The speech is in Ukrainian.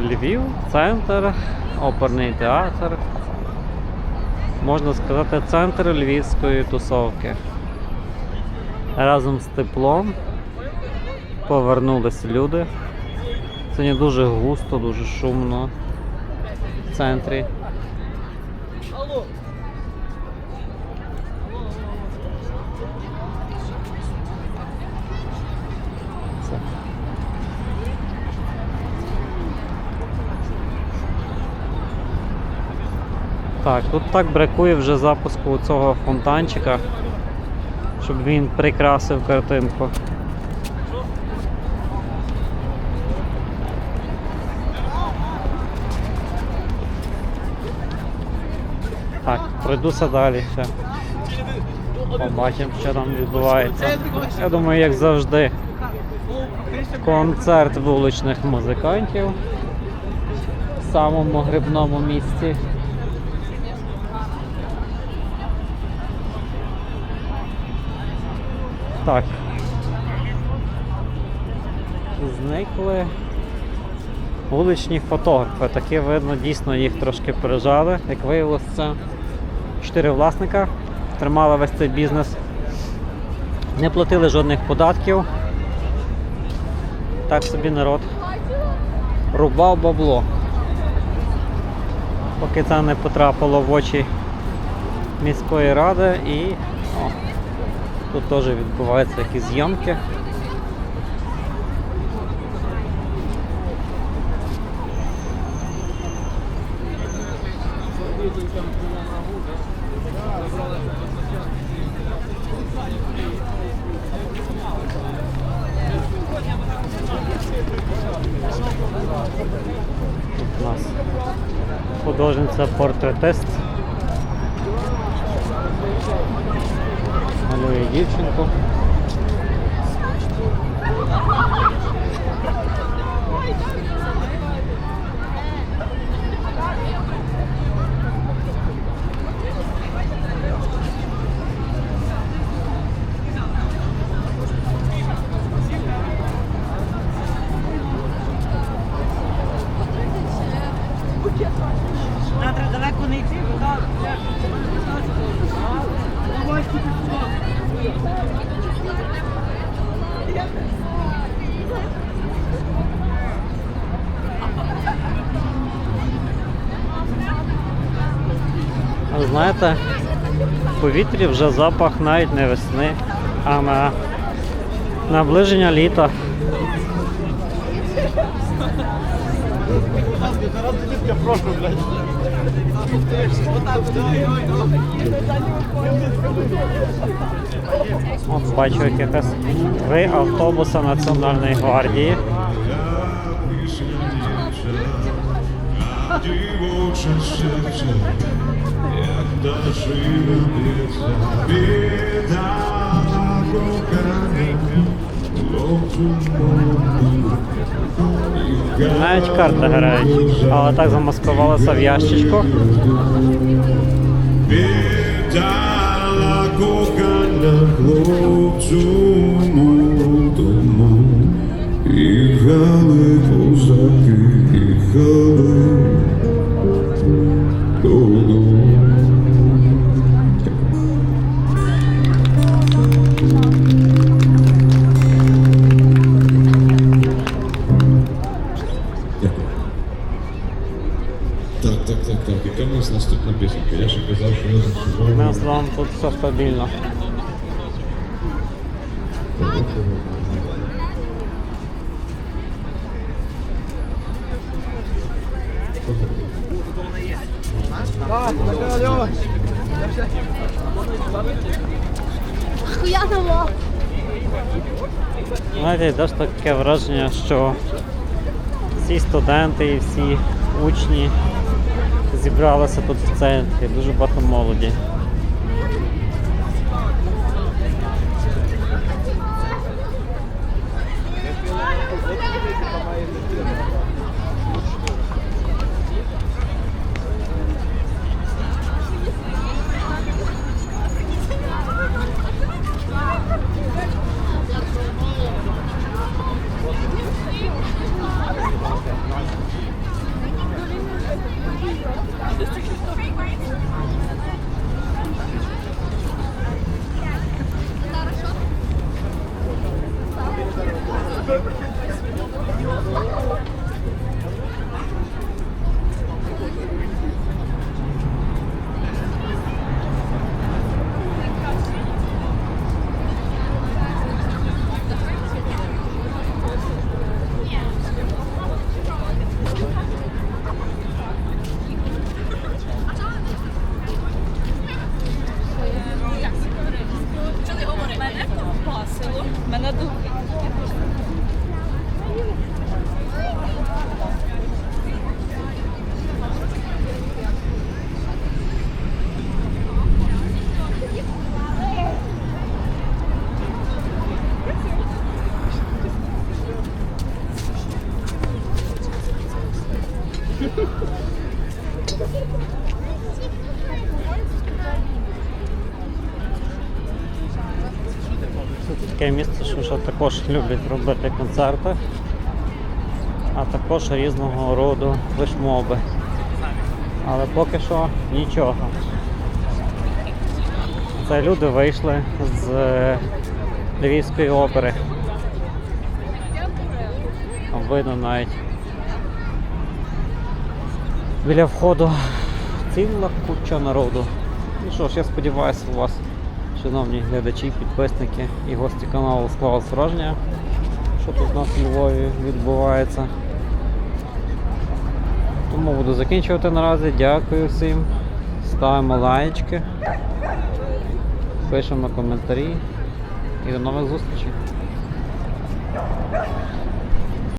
Львів, центр, оперний театр. Можна сказати, центр львівської тусовки. Разом з теплом повернулись люди. Сьогодні дуже густо, дуже шумно в центрі. Так, тут так бракує вже запуску цього фонтанчика, щоб він прикрасив картинку. Так, пройдуся далі ще. Побачимо, що там відбувається. Я думаю, як завжди, концерт вуличних музикантів в самому грибному місці. Так. Зникли вуличні фотографи. Такі видно, дійсно їх трошки пережали. Як виявилося, чотири власника тримали весь цей бізнес. Не платили жодних податків. Так собі народ рубав бабло. Поки це не потрапило в очі міської ради і о, тут теж відбуваються якісь зйомки. Тут у нас художниця портретист. Малює Ви знаєте, в повітрі вже запах навіть не весни, а на наближення літа. От бачу якихось три автобуса Національної гвардії. Як доживе біда кохання, хлопцю молоду. Навіть карти грають, але так замаскувалися в ящичку. Віддала кохання хлопцю тут все стабільно. Знаєте, йдеш таке враження, що всі студенти і всі учні зібралися тут в центрі, дуже багато молоді. Мене ковбасило, мене до таке місце, що ще також люблять робити концерти, а також різного роду флешмоби. Але поки що нічого. Це люди вийшли з е, Львівської опери. Видно навіть біля входу ціла куча народу. Ну що ж, я сподіваюся, у вас, шановні глядачі, підписники і гості каналу склалось враження, що тут у нас у Львові відбувається. Тому буду закінчувати наразі. Дякую всім. Ставимо лайчки, пишемо коментарі і до нових зустрічей.